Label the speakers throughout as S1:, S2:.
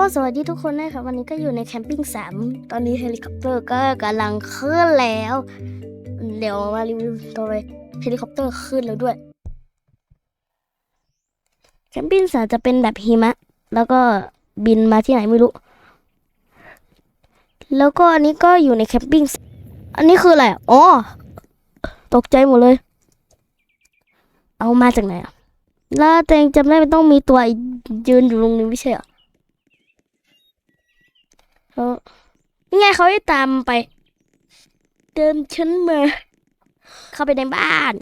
S1: ก็สวัสดีทุกคนนะครับวันนี้ก็อยู่ในแคมปิ้งสามตอนนี้เฮลิคอปเตอร์ก็กำลังขึ้นแล้ว เดี๋ยวมารีวิวตัวเลยเฮลิคอปเตอร์ขึ้นแล้วด้วย แคมปิ้งสามจะเป็นแบบหิมะ แล้วก็บินมาที่ไหนไม่รู้ แล้วก็อันนี้ก็อยู่ในแคมปิ้งอันนี้คืออะไรอ๋อตกใจหมดเลย เอามาจากไหนอะแล้วแตงจำได้มันต้องมีตัวยืนอยู่ตรงนี้ไม่ใช่เหรอ เขานี่ไงเขาให้ตามไป เดินฉันมา เข้าไปในบ้าน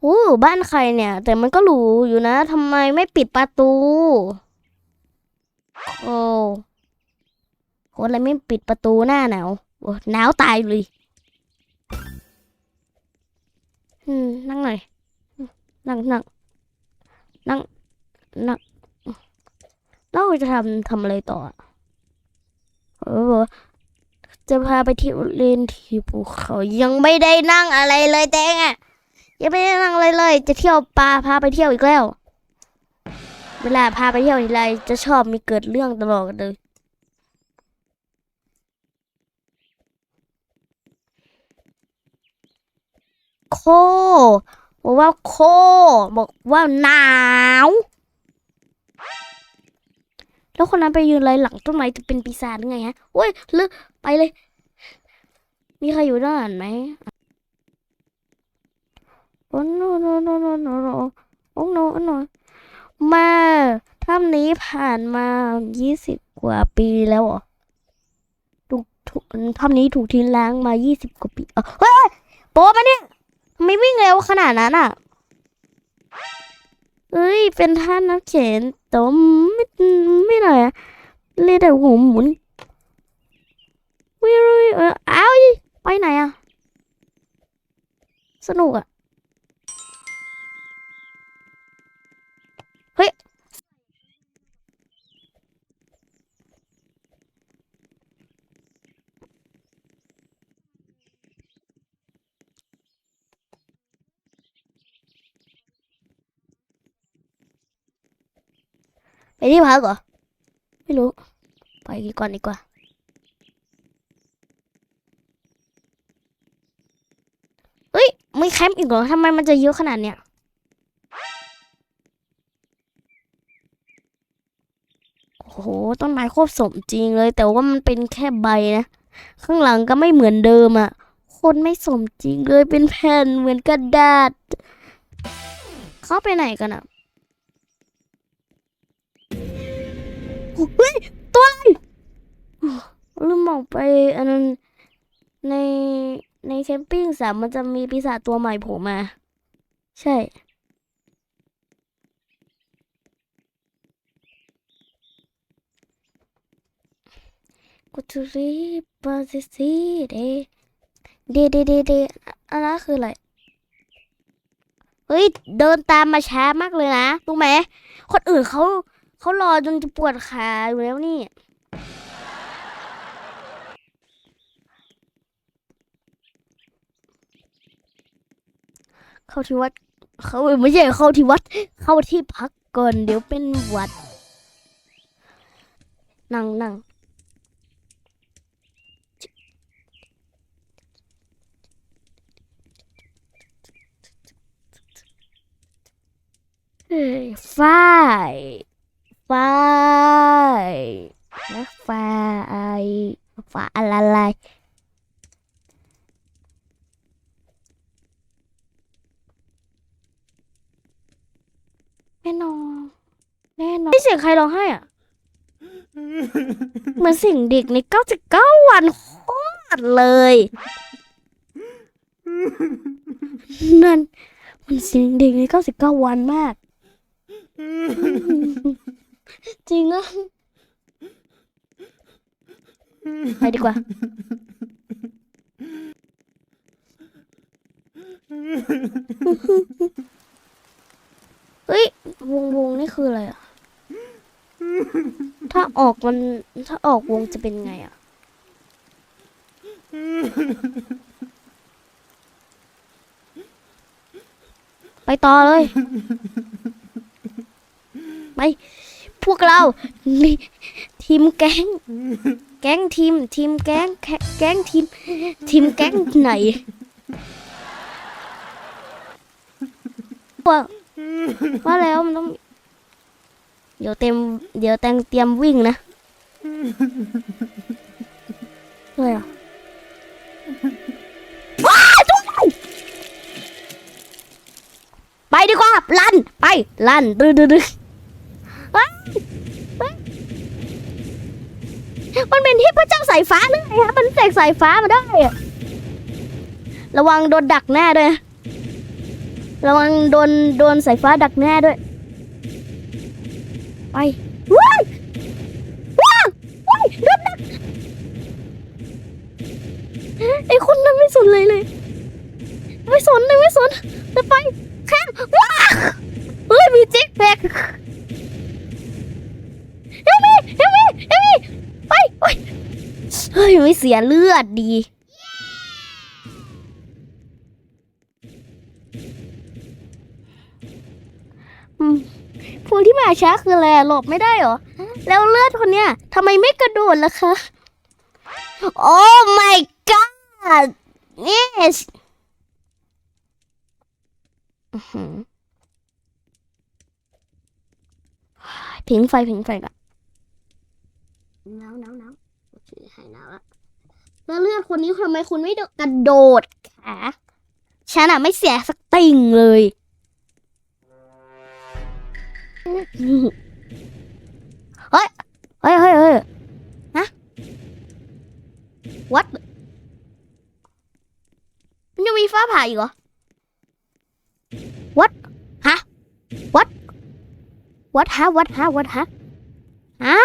S1: โอ้บ้านใครเนี่ย แต่มันก็หรูอยู่นะทำไมไม่ปิดประตู โอ้คนอะไรไม่ปิดประตูหน้าหนาวโอ้หนาวตายเลยอืมนั่งหน่อยนั่งนั่งนั่งนั่งแล้วเราจะทำทำอะไรต่อ เออจะพาไปเที่ยวเล่นที่ภูเขายังไม่ได้นั่งอะไรเลยแตงอะยังไม่ได้นั่งอะไรเลย จะเที่ยวปลาพาไปเที่ยวอีกแล้ว เวลาพาไปเที่ยวทีไรจะชอบมีเกิดเรื่องตลอดเลยโคบอกว่าโคบอกว่าหนาว แล้วคนนั้นไปยืนอะไรหลังต้นไม้จะเป็นปีศาจหรือไงฮะโอ้ยลือกไปเลย มีใครอยู่ด้านหลังไหมโอ้โนโนโนโนโนโนโอ้โนโนมาถ้ำนี้ผ่านมายี่สิบกว่าปีแล้วเหรอถูกถูกถ้ำนี้ถูกทิ้งล้างมายี่สิบกว่าปีเออเฮ้ยโป๊ะมาเนี่ยทำไมวิ่งเร็วขนาดนั้นอะเอ้ย เป็นท่าน้ำเข็นตม ไม่หน่อยอะเรียกแต่หัวหมุนวิวเอออ้าไปไหนอะสนุกอะ ที่พักเหรอ ไม่รู้ ไปก่อนดีกว่าเอ้ยไม่แคมป์อีกเหรอทำไมมันจะเยอะขนาดเนี้ยโอ้โห ต้นไม้โคตรสมจริงเลย แต่ว่ามันเป็นแค่ใบนะ ข้างหลังก็ไม่เหมือนเดิมอะ่ะ คนไม่สมจริงเลย เป็นแผ่นเหมือนกระดาษ เขาไปไหนกันอะ เฮ้ยตัวอะไรลืมบอกไปอันนั้นในในแคมปิ้งสามมันจะมีปีศาจตัวใหม่โผล่มา ใช่กุตุรีปาซิซีเดเดเดเดเดอันนั้นคืออะไรเฮ้ย เดินตามมาช้ามากเลยนะรู้ไหม คนอื่นเขา เขารอจนจะปวดขาอยู่แล้วนี่ เข้าที่วัด เขาไม่ใช่เข้าที่วัด เข้าที่พักก่อนเดี๋ยวเป็นหวัด นั่งนั่งเฮ้ ยฝ้ายฝ้ายนะฝ้ายฝ้าอะไรแน่นอน แน่นอนไม่เสียงใครร้องไห้อะ เหมือนเสิ่งเด็กในเก้าสิบเก้าวันโคตรเลย นั่นมันเสียงเด็กในเก้าสิบเก้าวันมาก จริงนะไปดีกว่า เฮ้ย วงวงนี่คืออะไรอะ ถ้าออกมัน ถ้าออกวงจะเป็นไงอะ ไปต่อเลย ไป พวกเรานี่ทีมแก๊ง แก๊งทีม ทีมแก๊ง แก๊งทีม ทีมแก๊งไหนว่าว่าแล้วมันต้อง เดี๋ยวเต็ม เดี๋ยวแตงเตรียมวิ่งนะอะไรอะไปดีกว่า ลั่น ไป ลั่นดื้อดื้อ มันเป็นที่พระเจ้าสายฟ้าหรือไงฮะมันเสกสายฟ้ามาได้อะระวังโดนดักแน่ด้วยระวังโดนโดนสายฟ้าดักแน่ด้วย ไปว้ายว้ายว้ายโดนดักไอ้คนนั้นไม่สนเลยเลย ไม่สนเลยไม่สนจะไป เฮ้ยไม่เสียเลือดดีอืมพวกที่มาช้าคืออะไรหลบไม่ได้เหรอ แล้วเลือดคนเนี้ยทำไมไม่กระโดดล่ะคะ โอ้ my god yes ผิงไฟผิงไฟก่อนหนาวหนาวหนาวโอเคหายหนาวละ แล้วเลือดคนนี้ทำไมคุณไม่กระโดดคะฉันอะไม่เสียสักติ่งเลย เฮ้ย เฮ้ยเฮ้ยเฮ้ยฮะ what มันยังมีฟ้าผ่าอีกเหรอ what ฮะ what what ฮะ what ฮะ what ฮะฮะ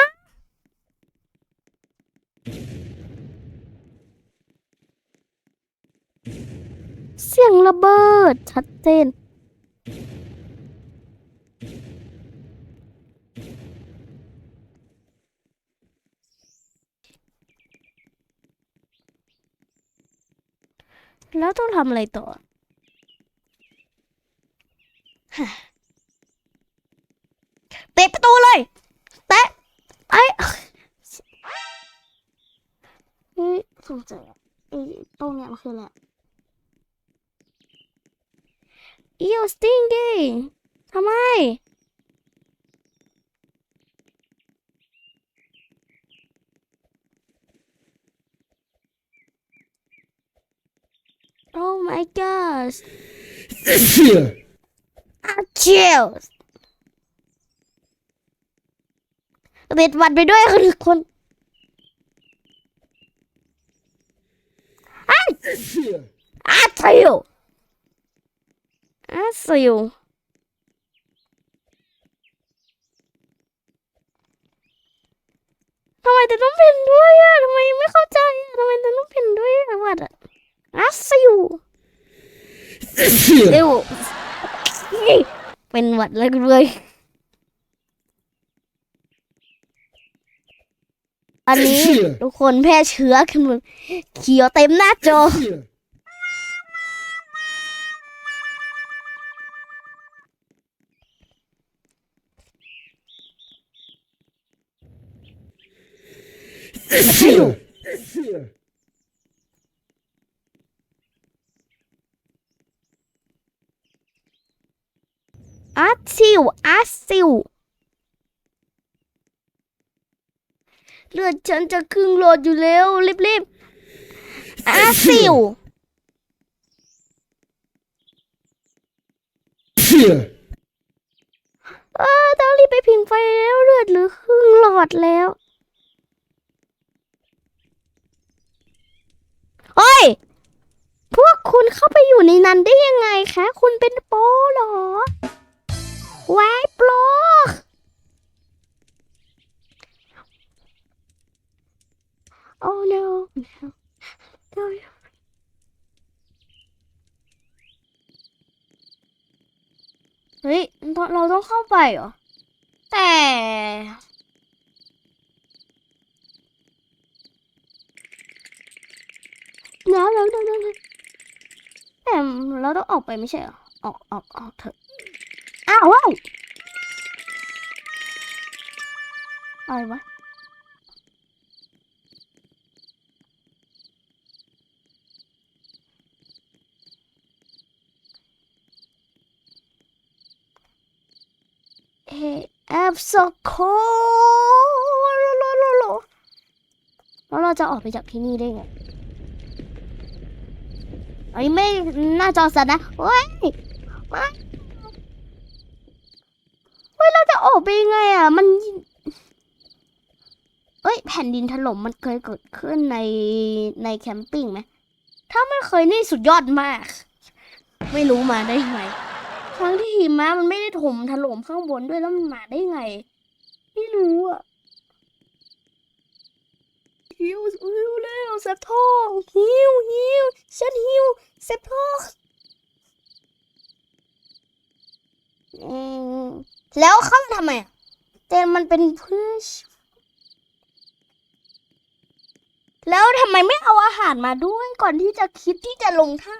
S1: เสียงระเบิด ชัดเจน แล้วต้องทำอะไรต่อเตะประตูเลยเตะไอ้สงสัยอะไอ้ตรงเนี้ยมันคืออะไร อีโอสติงกี้ทำไม Oh my gosh เจียวติดหวัดไปด้วยคนคนอ้าวอาเซียวอาเซียวทำไมแต่ต้องเป็นด้วยอะทำไมไม่เข้าใจอะทำไมแต่ต้องเป็นด้วยอะหวัดอะอาเซียวเร็วเป็นหวัดแล้วเลยอันนี้ทุกคนแพร่เชื้อกันหมดเขียวเต็มหน้าจอ อาซิวอาซิวเลือดฉันจะครึ่งโหลดอยู่แล้วรีบๆอาซิวเออต้องรีบไปผิงไฟแล้วเลือดเหลือครึ่งหลอดแล้ว เฮ้ย พวกคุณเข้าไปอยู่ในนั้นได้ยังไงคะ คุณเป็นโปหรอวายโปร Oh no. No. No. no. เฮ้ย เราต้องเข้าไปเหรอ แต่ เดี๋ยวเดี๋ยวเดี๋ยวเดี๋ยวแต่เราต้องออกไปไม่ใช่เหรอ ออกออกออกเถอะ อ้าวว้าวอะไรวะเอแอฟสโคแล้วเราจะออกไปจากที่นี่ได้ไง ไอ้ไม่หน้าจอสั่นนะเฮ้ยไม่เฮ้ย เราจะออกไปยังไงอะ มัน เอ้ย แผ่นดินถล่มมันเคยเกิดขึ้นในในแคมปิ้งไหม ถ้าไม่เคยนี่สุดยอดมาก ไม่รู้มาได้ยังไงทั้งที่หิมะมันไม่ได้ถมถล่มข้างบนด้วยแล้วมันมาได้ไง ไม่รู้อะ หิวหิวแล้วเซฟท้องหิวหิวฉันหิวเซฟท้องแล้วเข้ามาทำไมแต่มันเป็นเพื่อแล้วทำไมไม่เอาอาหารมาด้วยก่อนที่จะคิดที่จะลงท่า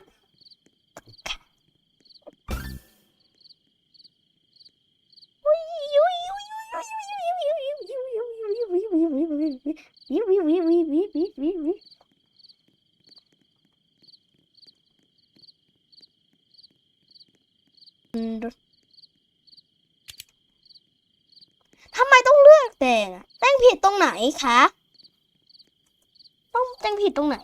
S1: ทำไมต้องเลือกแต่งอะแต่งผิดตรงไหนคะ ต้องแต่งผิดตรงไหน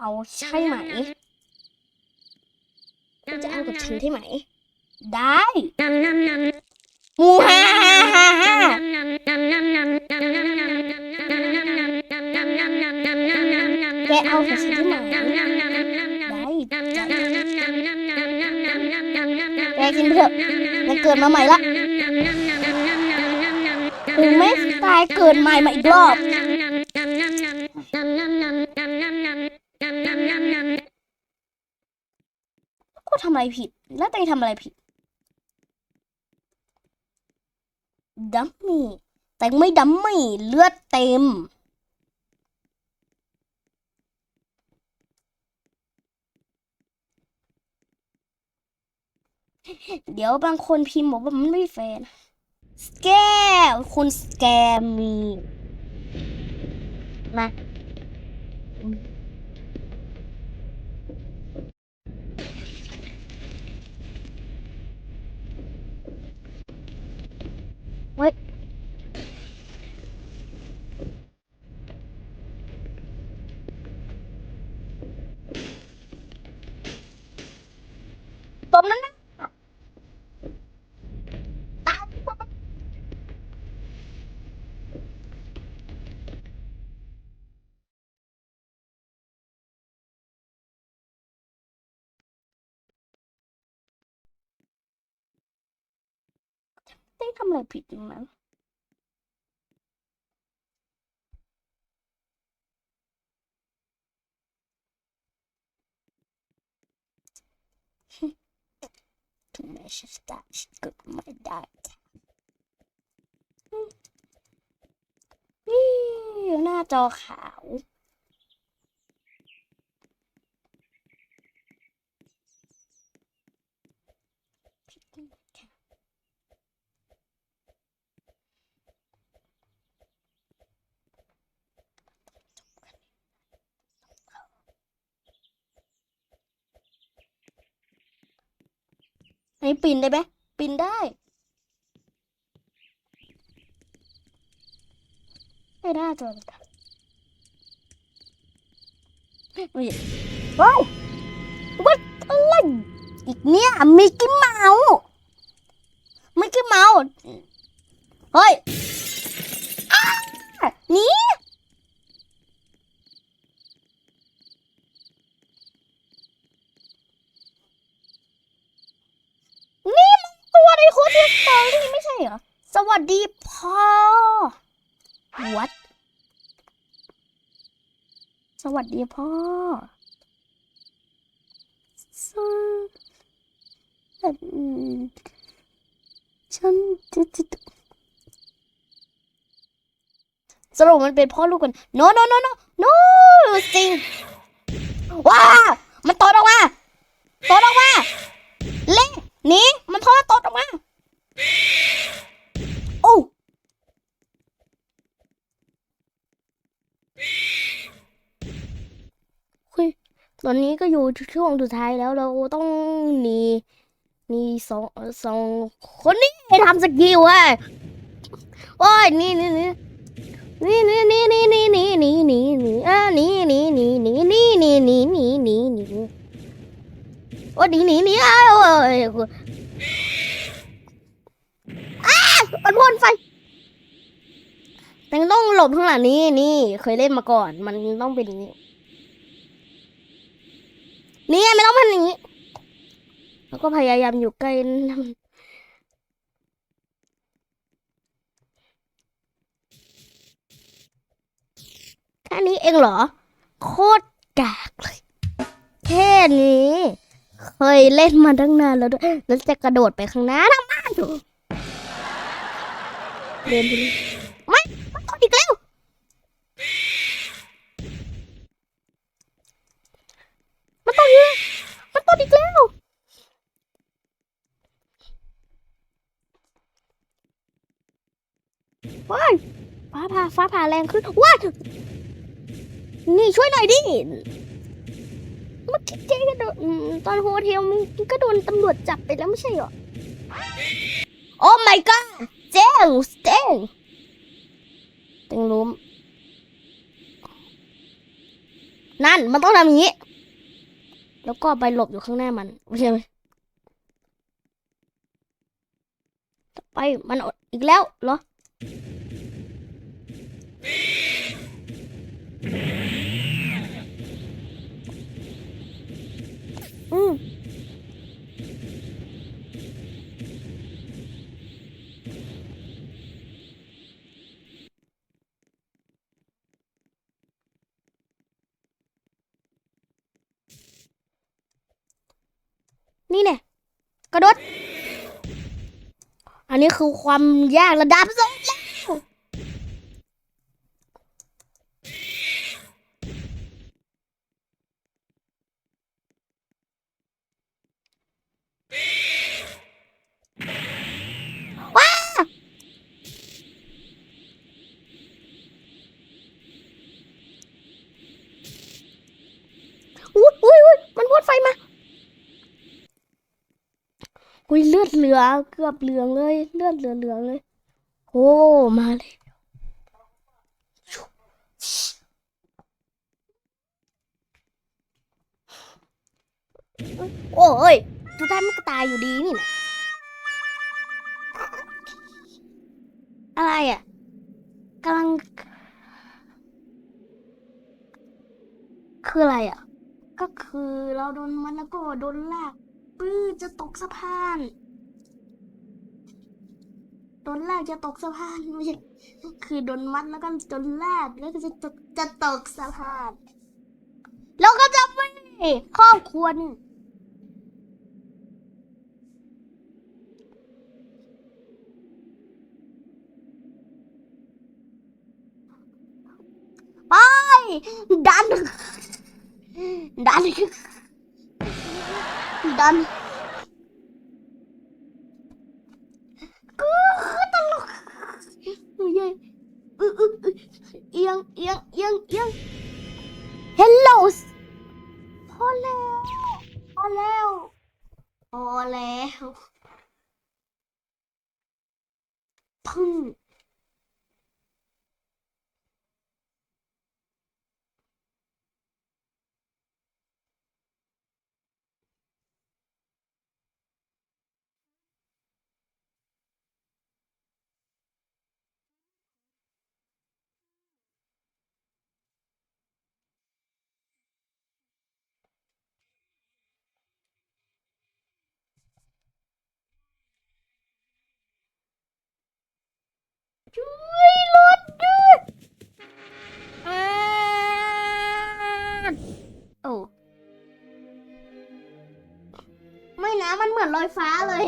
S1: เอาใช่ไหมคุณจะเอากับฉันใช่ไหม ได้หมูฮ่าฮ่าฮ่าฮ่าแกเอากับฉันใช่ไหมได้แกกินไปเถอะมันเกิดมาใหม่ละายเกิดใหม่มาอีกรอบก็ทำอะไรผิด แล้วตัวเองทำอะไรผิดดัมมี่ แต่ไม่ดัมมี่ เลือดเต็ม เดี๋ยวบางคนพิมพ์บอกว่ามันไม่แฟน สแกมคุณสแกมมีมาตรงนั้นนะ นเกิดไม่ได้นี่หน้าจอขาว นนี้ปีนได้ไหมปีนได้ไม่ได้จอเลยค่ะไม่ว้าววัดอะไรอีกเนี่ยมิกกี้เมาส์มิกกี้เมาส์เฮ้ยอ้าหนี่นี่มันตัวในโคตรสตอรี่ไม่ใช่เหรอ สวัสดีพ่อ what ส วัสดีพ่อสวัสดีฉันจะจะสรุปมันเป็นพ่อลูกกัน no no no no no จริงว้า มันตดออกมาตดออกมาเล่นหนีมันพ่อตดออกมา โอ้ คุย ตอนนี้ก็อยู่ช่วงสุดท้ายแล้วเราต้องหนีหนีสองสองคนนี้ทำสกิลอะโอ้ยนี่นี่นี่นี่นี่นี่นี่นี่นี่นี่นี่นี่อ่านี่นี่นี่นี่นี่นี่นี่นี่นี่นี่โอ้ยหนีหนีหนีอ้าวโอ้ยอ้ามันพ่นไฟแต่ต้องหลบข้างหลังนี้นี่ เคยเล่นมาก่อน มันต้องเป็นอย่างนี้ นี่ไงไม่ต้องมันอย่างนี้แล้วก็พยายามอยู่ใกล้แค่นี้เองเหรอ โคตรกากเลยแค่นี้ เคยเล่นมาตั้งนานแล้วด้วยแล้วจะกระโดดไปข้างหน้าทำไมเดินไปไม่มันตกอีกแล้ว มันตกอีกแล้วมันตกอีกแล้วว้ายฟ้าผ่าฟ้าผ่าแรงขึ้นว้ายนี่ช่วยหน่อยดิมื่อกี้เจ๊ก็โดนตอนโฮเทลมันก็โดนตำรวจจับไปแล้วไม่ใช่เหรอโอ้ my god เจ๊งเจ๊งเต็งรู้นั่นมันต้องทำอย่างนี้ แล้วก็ไปหลบอยู่ข้างหน้ามันโอเคไหมไปมันอดอีกแล้วเหรอ อืมนี่เนี่ยกระโดด อันนี้คือความยากระดับสูงแล้วว้าอุ้ยอุ้ยอุ้ยมันพ่นไฟมา อุ้ยเลือดเหลือเกือบเหลืองเลย เลือดเหลือเหลืองเลยโอ้มาเลยโอ้ยทุกท่านมันก็ตายอยู่ดีนี่นะอะไรอะกำลัง คืออะไรอะ ก็คือเราโดนมันแล้วก็โดนลาก ปื้อจะตกสะพานโดนลากจะตกสะพานไม่ใช่คือโดนมัดแล้วก็โดนลากแล้วก็จะจะจะตกสะพานแล้วก็จะไม่ครอบครัวหนึ่ไปดันดัน done. Yang, yang. ช่วยรถด้วยโอ้ไม่นะมันเหมือนลอยฟ้าเลย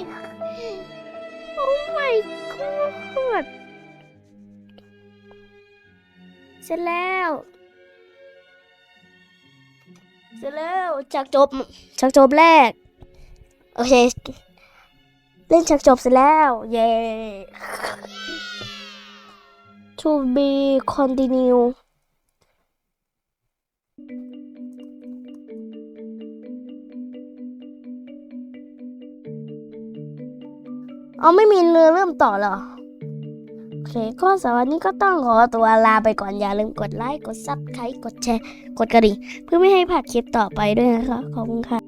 S1: โอ้ my god เสร็จแล้ว เสร็จแล้วจากจบจากจบแรก โอเค เล่นฉากจบเสร็จแล้ว เย้ to be continue เอาไม่มีเนื้อเริ่มต่อเหรอ โอเค ก็สำหรับนนี้ก็ต้องขอตัวลาไปก่อน อย่าลืมกดไลค์ กดซับสไครต์กดแชร์ กดกระดิ่ง เพื่อไม่ให้พลาดคลิปต่อไปด้วยนะคะ ขอบคุณค่ะ